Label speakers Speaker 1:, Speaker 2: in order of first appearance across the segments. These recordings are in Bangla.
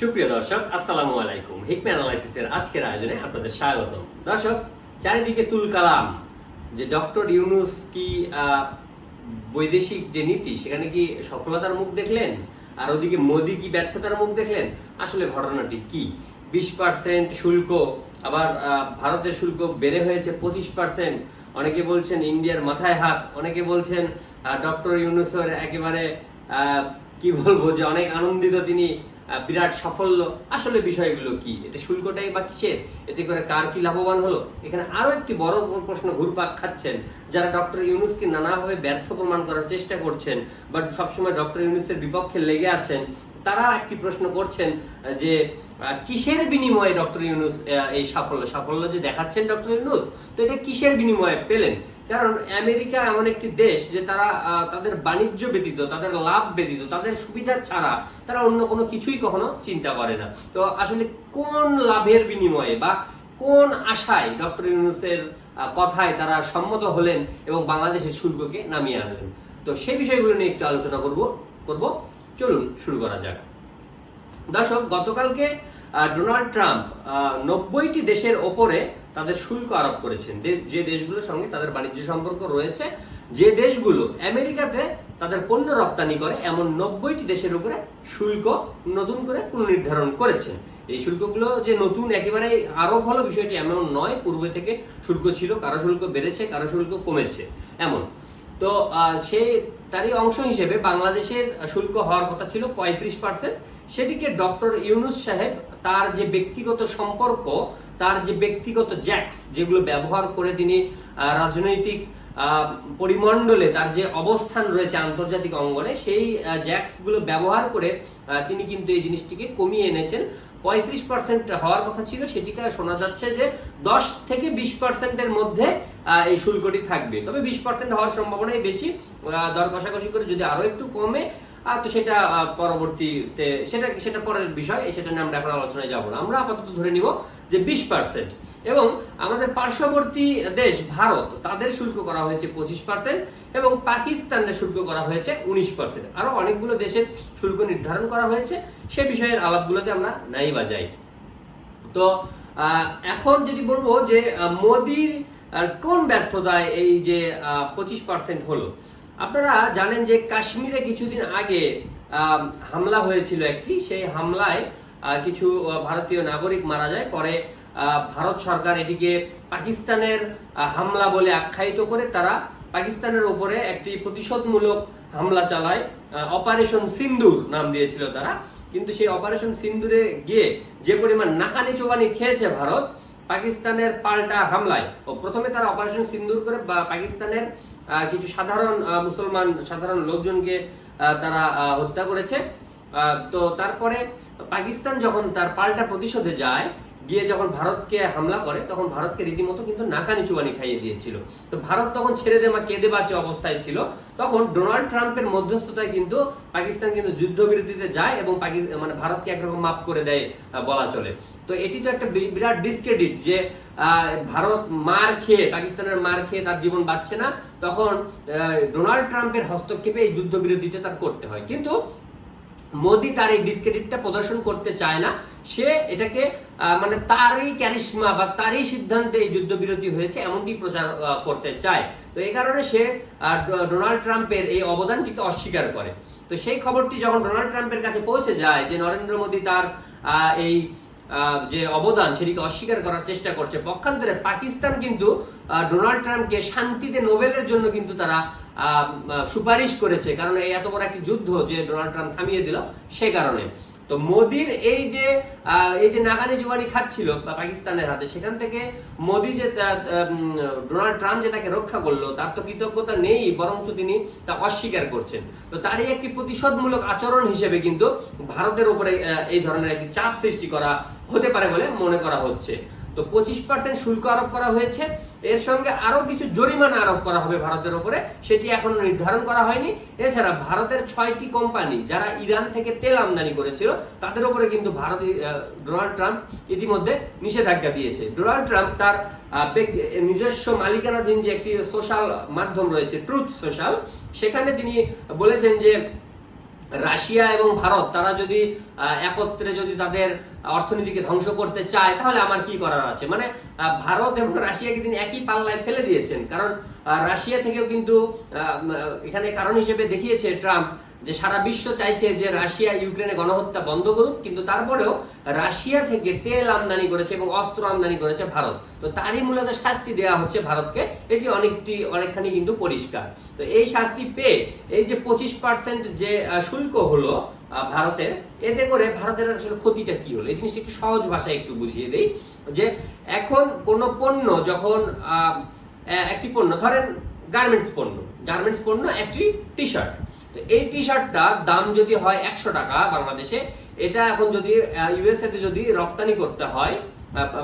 Speaker 1: সুপ্রিয় দর্শক, আসসালামু আলাইকুম। হিকমা অ্যানালাইসিসের আজকের আয়োজনে আপনাদের স্বাগতম। দর্শক, চারিদিকে তুল কালাম। যে ডক্টর ইউনুস কি বৈদেশিক যে নীতি, সেখানে কি সফলতার মুখ দেখলেন? আর ওদিকে মোদি কি ব্যর্থতার মুখ দেখলেন? আসলে ঘটনাটি কি? বিশ পার্সেন্ট শুল্ক, আবার ভারতের শুল্ক বেড়ে হয়েছে পঁচিশ পার্সেন্ট অনেকে বলছেন ইন্ডিয়ার মাথায় হাত, অনেকে বলছেন ডক্টর ইউনুসের একেবারে কি বলব যে অনেক আনন্দিত তিনি বিরাট সাফল্য। আসলে বিষয়গুলো কি? এতে শুল্কটাই বা কিসের? এতে করে কার কি লাভবান হলো? এখানে আরও একটি বড় প্রশ্ন ঘুরপাক খাচ্ছেন, যারা ডক্টর ইউনুসকে নানাভাবে ব্যর্থ প্রমাণ করার চেষ্টা করছেন বাট সবসময় ডক্টর ইউনুসের বিপক্ষে লেগে আছেন। তারা একটি প্রশ্ন করছেন যে কিসের বিনিময়ে ডক্টর ইউনুস এই সাফল্য? সাফল্য যে দেখাচ্ছেন ডক্টর ইউনুস, তো এটা কিসের বিনিময়ে পেলেন? কারণ আমেরিকা এমন একটি দেশ যে তারা তাদের বাণিজ্য ব্যতীত, তাদের লাভ ব্যতীত, তাদের সুবিধা ছাড়া তারা অন্য কোনো কিছুই কখনো চিন্তা করে না। তো আসলে কোন লাভের বিনিময়ে বা কোন আশায় ডক্টর ইউনুসের কথায় তারা সম্মত হলেন এবং বাংলাদেশের শুল্ককে নামিয়ে আনলেন? তো সেই বিষয়গুলো নিয়ে একটু আলোচনা করব করব। চলুন শুরু করা যাক। দর্শক, গতকালকে ডোনাল্ড ট্রাম্প নব্বইটি দেশের ওপরে তাদের শুল্ক আরোপ করেছেন। যে দেশগুলোর সঙ্গে তাদের বাণিজ্য সম্পর্ক রয়েছে, যে দেশগুলো আমেরিকাতে তাদের পণ্য রপ্তানি করে, এমন নব্বইটি দেশের উপরে শুল্ক নতুন করে পুনর্নির্ধারণ করেছেন। এই শুল্কগুলো যে নতুন একেবারে আরোপ হলো বিষয়টি এমন নয়, পূর্বে থেকে শুল্ক ছিল, কারও শুল্ক বেড়েছে, কারও শুল্ক কমেছে। এমন তো সে তারই অংশ হিসেবে বাংলাদেশের শুল্ক হওয়ার কথা ছিল পঁয়ত্রিশ পার্সেন্ট সেটিকে ডক্টর ইউনুস সাহেব তার যে ব্যক্তিগত সম্পর্ক, তার যে ব্যক্তিগত জ্যাক্স যেগুলো ব্যবহার করে তিনি রাজনৈতিক পরিমণ্ডলে তার যে অবস্থান রয়েছে আন্তর্জাতিক অঙ্গনে, সেই জ্যাক্সগুলো ব্যবহার করে তিনি কিন্তু এই জিনিসটিকে কমিয়ে এনেছেন। পঁয়ত্রিশ পার্সেন্ট হওয়ার কথা ছিল, সেটিকে শোনা যাচ্ছে যে দশ থেকে বিশ পার্সেন্টের মধ্যে এই শুল্কটি থাকবে। তবে বিশ পার্সেন্ট হওয়ার সম্ভাবনাই বেশি দর কষাকষি করে যদি আরও একটু কমে তো সেটা পরবর্তীতে, সেটা সেটা পরের বিষয় সেটা নিয়ে আমরা এখন আলোচনায় যাব না। আমরা আপাতত ধরে নিব যে বিশ পার্সেন্ট এবং আমাদের পার্শ্ববর্তী দেশ ভারত, তাদের শুল্ক করা হয়েছে পঁচিশ পার্সেন্ট এবং পাকিস্তানের শুল্ক করা হয়েছে উনিশ পার্সেন্ট আরও অনেকগুলো দেশের শুল্ক নির্ধারণ করা হয়েছে। সে বিষয়ের আলাপগুলোতে আমরা নাই বাজাই তো আহ, এখন যেটি বলব যে মোদির কোন ব্যর্থতায় এই যে পঁচিশ পার্সেন্ট হলো? আপনারা জানেন যে কাশ্মীরে কিছুদিন আগে হামলা হয়েছিল একটি। সেই হামলায় কিছু ভারতীয় নাগরিক মারা যায়। পরে ভারত সরকার এটিকে পাকিস্তানের হামলা বলে আখ্যায়িত করে তারা পাকিস্তানের ওপরে একটি প্রতিশোধমূলক হামলা চালায়। অপারেশন সিন্দুর নাম দিয়েছিল তারা। কিন্তু সেই অপারেশন সিন্দুরে গিয়ে যে পরিমাণ নাকানি চোবানি খেয়েছে ভারত, পাকিস্তানের পাল্টা হামলায়। ও প্রথমে তারা অপারেশন সিন্দুর করে বা পাকিস্তানের কিছু সাধারণ মুসলমান সাধারণ লোকজনকে তারা হত্যা করেছে। তো তারপরে পাকিস্তান যখন তার পাল্টা প্রতিশোধে যায় গিয়ে যখন ভারতকে হামলা করে, তখন ভারতকে রীতিমতো কিন্তু নাকানি চুবানি খাইয়ে দিয়েছিল। তো ভারত তখন ছেড়ে দেমা কেঁদে বাঁচে অবস্থায় ছিল। তখন ডোনাল্ড ট্রাম্পের মধ্যস্থতায় কিন্তু পাকিস্তান কিন্তু যুদ্ধবিরতিতে যায় এবং পাকিস্তান মানে ভারতকে একরকম মাফ করে দেয় বলা চলে। তো এটি তো একটা বিরাট ডিসক্রেডিট যে ভারত মার খেয়ে, পাকিস্তানের মার খেয়ে তার জীবন বাঁচছে না। তখন ডোনাল্ড ট্রাম্পের হস্তক্ষেপে এই যুদ্ধবিরতিতে তার করতে হয়। কিন্তু মোদি তার এই ডিসক্রেডিটটা প্রদর্শন করতে চায় না। সে এটাকে মানে তারই ক্যারিশমা বা তারই সিদ্ধান্তে এই যুদ্ধবিরতি হয়েছে, এমনটি প্রচার করতে চায়। তো এই কারণে সে ডোনাল্ড ট্রাম্পের এই অবদানটিকে অস্বীকার করে। তো সেই খবরটি যখন ডোনাল্ড ট্রাম্পের কাছে পৌঁছে যায় যে নরেন্দ্র মোদী তার এই যে অবদান সেটিকে অস্বীকার করার চেষ্টা করছে, পক্ষান্তরে পাকিস্তান কিন্তু ডোনাল্ড ট্রাম্পকে শান্তিতে নোবেলের জন্য কিন্তু তারা সুপারিশ করেছে। কারণ এই এত বড় একটি যুদ্ধ যে ডোনাল্ড ট্রাম্প থামিয়ে দিল, সে কারণে। তো মোদির এই যে এই যে নাগানি জোগানি খাচ্ছিল পাকিস্তানের হাতে, সেখান থেকে মোদি যে ডোনাল্ড ট্রাম্প যেটাকে রক্ষা করল, তার তো কৃতজ্ঞতা নেই, বরঞ্চ তিনি তা অস্বীকার করছেন। তো তারই একটি প্রতিশোধমূলক আচরণ হিসেবে কিন্তু ভারতের উপরে এই ধরনের একটি চাপ সৃষ্টি করা হতে পারে বলে মনে করা হচ্ছে। তো পঁচিশ পার্সেন্ট শুল্ক আরোপ করা হয়েছে। এর সঙ্গে আরও কিছু জরিমানা আরোপ করা হবে ভারতের ওপরে। সেটি এখনও নির্ধারণ করা হয়নি। এছাড়া ভারতের ছয়টি কোম্পানি যারা ইরান থেকে তেল আমদানি করেছিল, তাদের ওপরে কিন্তু ভারত ডোনাল্ড ট্রাম্প ইতিমধ্যে নিষেধাজ্ঞা দিয়েছে। ডোনাল্ড ট্রাম্প তার নিজস্ব মালিকানাধীন যে একটি সোশ্যাল মাধ্যম রয়েছে, ট্রুথ সোশ্যাল, সেখানে তিনি বলেছেন যে রাশিয়া এবং ভারত, তারা যদি একত্রে যদি তাদের অর্থনীতিকে ধ্বংস করতে চায়, তাহলে আমার কি করার আছে? মানে ভারত এবং রাশিয়াকে তিনি একই পাল্লায় ফেলে দিয়েছেন। কারণ রাশিয়া থেকেও কিন্তু এখানে কারণ হিসেবে দেখিয়েছে ট্রাম্প যে সারা বিশ্ব চাইছে যে রাশিয়া ইউক্রেনে গণহত্যা বন্ধ করুক, কিন্তু তারপরেও রাশিয়া থেকে তেল আমদানি করেছে এবং অস্ত্র আমদানি করেছে ভারত। তো তারই মূলত শাস্তি দেওয়া হচ্ছে ভারতকে। এটি অনেকটি, অনেকখানি কিন্তু পরিষ্কার। তো এই শাস্তি পেয়ে এই যে পঁচিশ পার্সেন্ট যে শুল্ক হলো ভারতের। এতে করে ভারতের আসলে ক্ষতিটা কি হলো? এই জিনিসটা একটু সহজ ভাষায় একটু বুঝিয়ে দেই, যে এখন কোন পণ্য যখন একটি পণ্য, ধরেন গার্মেন্টস পণ্য গার্মেন্টস পণ্য একটি টি শার্ট তো এই টি শার্টটা দাম যদি হয় একশো টাকা বাংলাদেশে, এটা এখন যদি ইউএসএ তে যদি রপ্তানি করতে হয়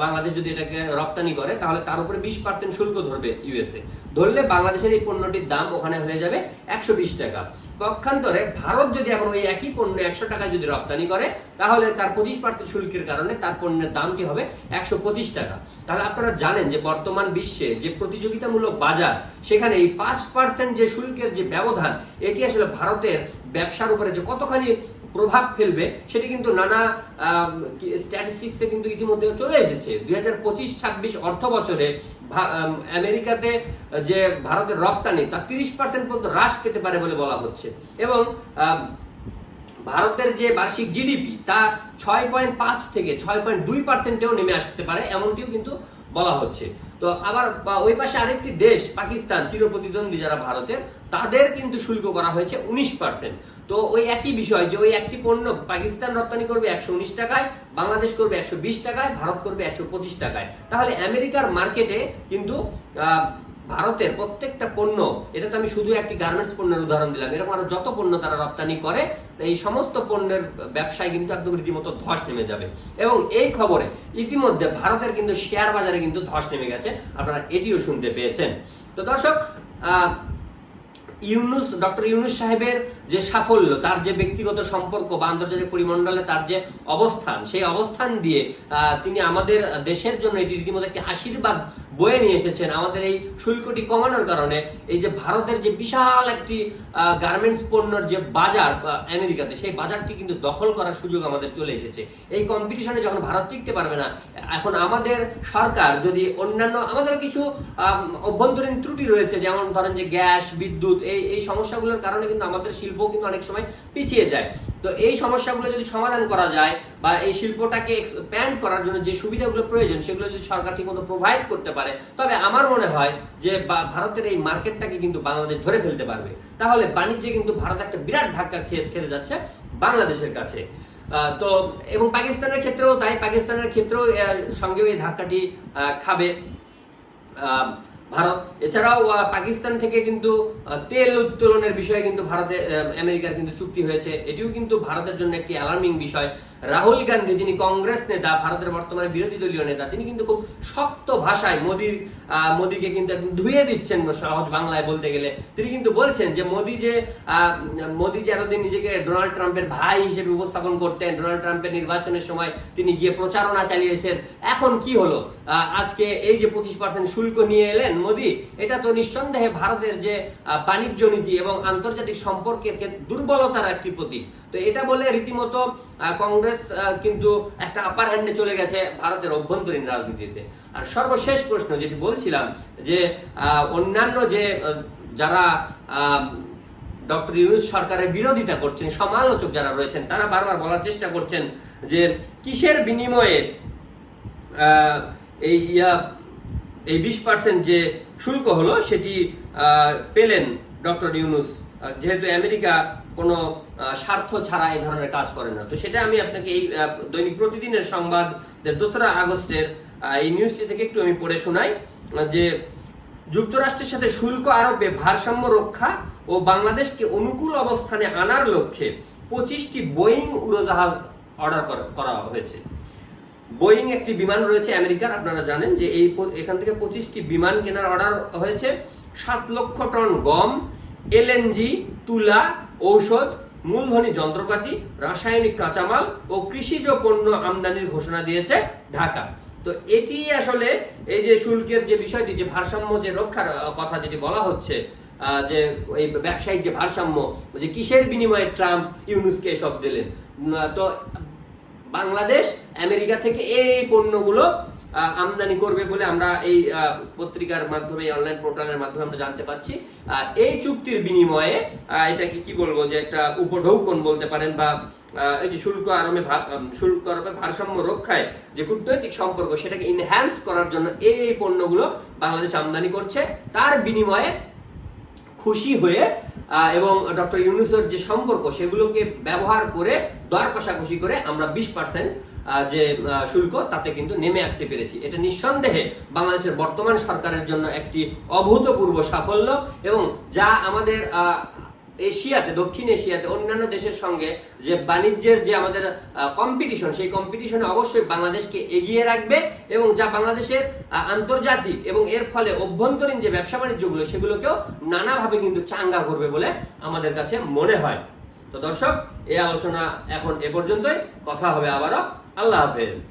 Speaker 1: বাংলাদেশ যদি এটাকে রপ্তানি করে, তাহলে তার উপরে বিশ পার্সেন্ট শুল্ক ধরবে ইউএসএ। ধরলে বাংলাদেশের এই পণ্যটির দাম ওখানে হয়ে যাবে একশো বিশ টাকা। পক্ষান্তরে ভারত যদি এখন ওই একই পণ্য একশো টাকায় যদি রপ্তানি করে, তাহলে তার পঁচিশ পার্সেন্ট শুল্কের কারণে তার পণ্যের দামটি হবে একশো পঁচিশ টাকা। তাহলে আপনারা জানেন যে বর্তমান বিশ্বে যে প্রতিযোগিতামূলক বাজার, সেখানে এই পাঁচ পার্সেন্ট যে শুল্কের যে ব্যবধান, এটি আসলে ভারতের ব্যবসার উপরে যে কতখানি প্রভাব ফেলবে, সেটি কিন্তু নানা স্ট্যাটিস্টিক্সে কিন্তু ইতিমধ্যে চলে এসেছে। দুই হাজার পঁচিশ ছাব্বিশ অর্থ বছরে আমেরিকাতে যে ভারতের রপ্তানি, তা তিরিশ পার্সেন্ট পর্যন্ত হ্রাস পেতে পারে বলে বলা হচ্ছে। এবং ভারতের যে বার্ষিক জিডিপি তা ছয় পয়েন্ট পাঁচ থেকে ছয় পয়েন্ট দুই পার্সেন্টেও নেমে আসতে পারে, এমনটিও কিন্তু বলা হচ্ছে। তো আবার ওই পাশে আরেকটি দেশ, পাকিস্তান, চিরপ্রতিদ্বন্দ্বী যারা ভারতের, তাদের কিন্তু শুল্ক করা হয়েছে উনিশ পার্সেন্ট তো ওই একই বিষয় যে ওই একটি পণ্য পাকিস্তান রপ্তানি করবে একশো উনিশ টাকায়, বাংলাদেশ করবে একশো বিশ টাকায়, ভারত করবে একশো পঁচিশ টাকায়। তাহলে আমেরিকার মার্কেটে কিন্তু ভারতের প্রত্যেকটা পণ্য এটা তো আমি শুধু একটি গার্মেন্টস পণ্যের উদাহরণ দিলাম। এরকম আরও যত পণ্য তারা রপ্তানি করে, এই সমস্ত পণ্যের ব্যবসায় কিন্তু একদম রীতিমতো ধস নেমে যাবে। এবং এই খবরে ইতিমধ্যে ভারতের কিন্তু শেয়ার বাজারে কিন্তু ধস নেমে গেছে। আপনারা এটিও শুনতে পেয়েছেন। তো দর্শক ইউনুস, ডক্টর ইউনুস সাহেবের যে সাফল্য, তার যে ব্যক্তিগত সম্পর্ক বা আন্তর্জাতিক পরিমণ্ডলে তার যে অবস্থান, সেই অবস্থান দিয়ে তিনি আমাদের দেশের জন্য এটি রীতিমতো একটি আশীর্বাদ বয়ে নিয়ে এসেছেন। আমাদের এই শুল্কটি কমানোর কারণে এই যে ভারতের যে বিশাল একটি গার্মেন্টস পণ্যর যে বাজার আমেরিকাতে, সেই বাজারটি কিন্তু দখল করার সুযোগ আমাদের চলে এসেছে। এই কম্পিটিশনে যখন ভারত টিকতে পারবে না, এখন আমাদের সরকার যদি অন্যান্য আমাদের কিছু অভ্যন্তরীণ ত্রুটি রয়েছে, যেমন ধরেন যে গ্যাস, বিদ্যুৎ, এই এই সমস্যাগুলোর কারণে কিন্তু আমাদের শিল্প কিন্তু অনেক সময় পিছিয়ে যায়। তো এই সমস্যাগুলো যদি সমাধান করা যায় বা এই শিল্পটাকে এক্সপ্যান্ড করার জন্য যে সুবিধাগুলো প্রয়োজন, সেগুলো যদি সরকার ঠিকমতো প্রোভাইড করতে পারে, তবে আমার মনে হয় যে ভারতের এই মার্কেটটাকে কিন্তু বাংলাদেশ ধরে ফেলতে পারবে। তাহলে বাণিজ্যে কিন্তু ভারত একটা বিরাট ধাক্কা খেয়ে, খেতে যাচ্ছে বাংলাদেশের কাছে। তো এবং পাকিস্তানের ক্ষেত্রেও তাই, পাকিস্তানের ক্ষেত্রেও এর সঙ্গেও এই ধাক্কাটি খাবে। ভারত। এছাড়াও পাকিস্তান থেকে কিন্তু তেল উত্তোলনের বিষয়ে কিন্তু ভারতে আমেরিকার কিন্তু চুক্তি হয়েছে। এটিও কিন্তু ভারতের জন্য একটি অ্যালার্মিং বিষয়। রাহুল গান্ধী যিনি কংগ্রেস নেতা ভারতের বর্তমানে বিরোধী দলীয় নেতা তিনি কিন্তু খুব শক্ত ভাষায় মোদির মোদিকে কিন্তু ধুয়ে দিচ্ছেন সহজ বাংলায় বলতে গেলে। তিনি কিন্তু বলছেন যে মোদি যে মোদি যে এতদিন নিজেকে ডোনাল্ড ট্রাম্পের ভাই হিসেবে উপস্থাপন করতেন ডোনাল্ড ট্রাম্পের নির্বাচনের সময় তিনি গিয়ে প্রচারণা চালিয়েছেন এখন কি হলো? আজকে এই যে পঁচিশ পার্সেন্ট শুল্ক নিয়ে এলেন মোদি এটা তো নিঃসন্দেহে ভারতের যে বাণিজ্য নীতি এবং আন্তর্জাতিক সম্পর্কের দুর্বলতার একটি প্রতীক। তো এটা বলে রীতিমতো আহ, কংগ্রেস কিন্তু একটা আপার হ্যান্ডে চলে গেছে ভারতের অভ্যন্তরীণ রাজনীতিতে। আর সর্বশেষ প্রশ্ন যেটি বলছিলাম যে অন্যান্য যে যারা ডক্টর ইউনুস সরকারের বিরোধিতা করছেন, সমালোচক যারা রয়েছেন, তারা বারবার বলার চেষ্টা করছেন যে, কিসের বিনিময়ে এই এই বিশ পার্সেন্ট যে শুল্ক হলো, সেটি পেলেন ডক্টর ইউনুস। যেহেতু আমেরিকা কোনো স্বার্থ ছাড়া এই ধরনের কাজ করে না। তো সেটা আমি আপনাকে এই দৈনিক প্রতিদিনের সংবাদ দোসরা আগস্টের এই নিউজটি থেকে একটু আমি পড়ে শোনাই যে যুক্তরাষ্ট্রের সাথে শুল্ক আরোপে ভারসাম্য রক্ষা ও বাংলাদেশকে অনুকূল অবস্থানে আনার লক্ষ্যে পঁচিশটি বোয়িং উড়োজাহাজ অর্ডার করা হয়েছে। বোয়িং একটি বিমান রয়েছে আমেরিকার, আপনারা জানেন যে এই এখান থেকে পঁচিশটি বিমান কেনার অর্ডার হয়েছে। সাত লক্ষ টন গম এলএনজি তুলা, ঔষধ মূলধনী যন্ত্রপাতি, রাসায়নিক কাঁচামাল ও কৃষিজ পণ্য আমদানির ঘোষণা দিয়েছে ঢাকা। তো এটি আসলে এই যে শুল্কের যে বিষয়টি, যে ভারসাম্য যে রক্ষার কথা যেটি বলা হচ্ছে যে এই ব্যবসায়িক যে ভারসাম্য, যে কিসের বিনিময়ে ট্রাম্প ইউনুসকে এসব দিলেন। তো বাংলাদেশ, আমেরিকা থেকে এই পণ্যগুলো আমদানি করবে বলে আমরা এই পত্রিকার মাধ্যমে অনলাইন পোর্টালের মাধ্যমে আমরা জানতে পাচ্ছি। এই চুক্তির বিনিময়ে এটাকে কি বলব যে একটা উপঢৌকন বলতে পারেন বা এই যে শুল্ক আরমে শুল্ক আরোপে ভারসাম্য রক্ষায় যে কূটনৈতিক সম্পর্ক, সেটাকে ইনহ্যান্স করার জন্য এই পণ্যগুলো বাংলাদেশ আমদানি করছে। তার বিনিময়ে খুশি হয়ে এবং ডক্টর ইউনুসের যে সম্পর্ক, সেগুলোকে ব্যবহার করে দর কষাকষি করে আমরা বিশ পার্সেন্ট যে শুল্ক, তাতে কিন্তু নেমে আসতে পেরেছি। এটা নিঃসন্দেহে বাংলাদেশের বর্তমান সরকারের জন্য একটি অভূতপূর্ব সাফল্য এবং যা আমাদের এশিয়াতে, দক্ষিণ এশিয়াতে, অন্যান্য দেশের সঙ্গে যে বাণিজ্যের যে আমাদের কম্পিটিশন সেই কম্পিটিশনে অবশ্যই বাংলাদেশকে এগিয়ে রাখবে এবং যা বাংলাদেশের আন্তর্জাতিক এবং এর ফলে অভ্যন্তরীণ যে ব্যবসা বাণিজ্যগুলো, সেগুলোকেও নানাভাবে কিন্তু চাঙ্গা করবে বলে আমাদের কাছে মনে হয়। তো দর্শক, এই আলোচনা এখন এ পর্যন্তই। কথা হবে আবারও আল্লাহ হাফেজ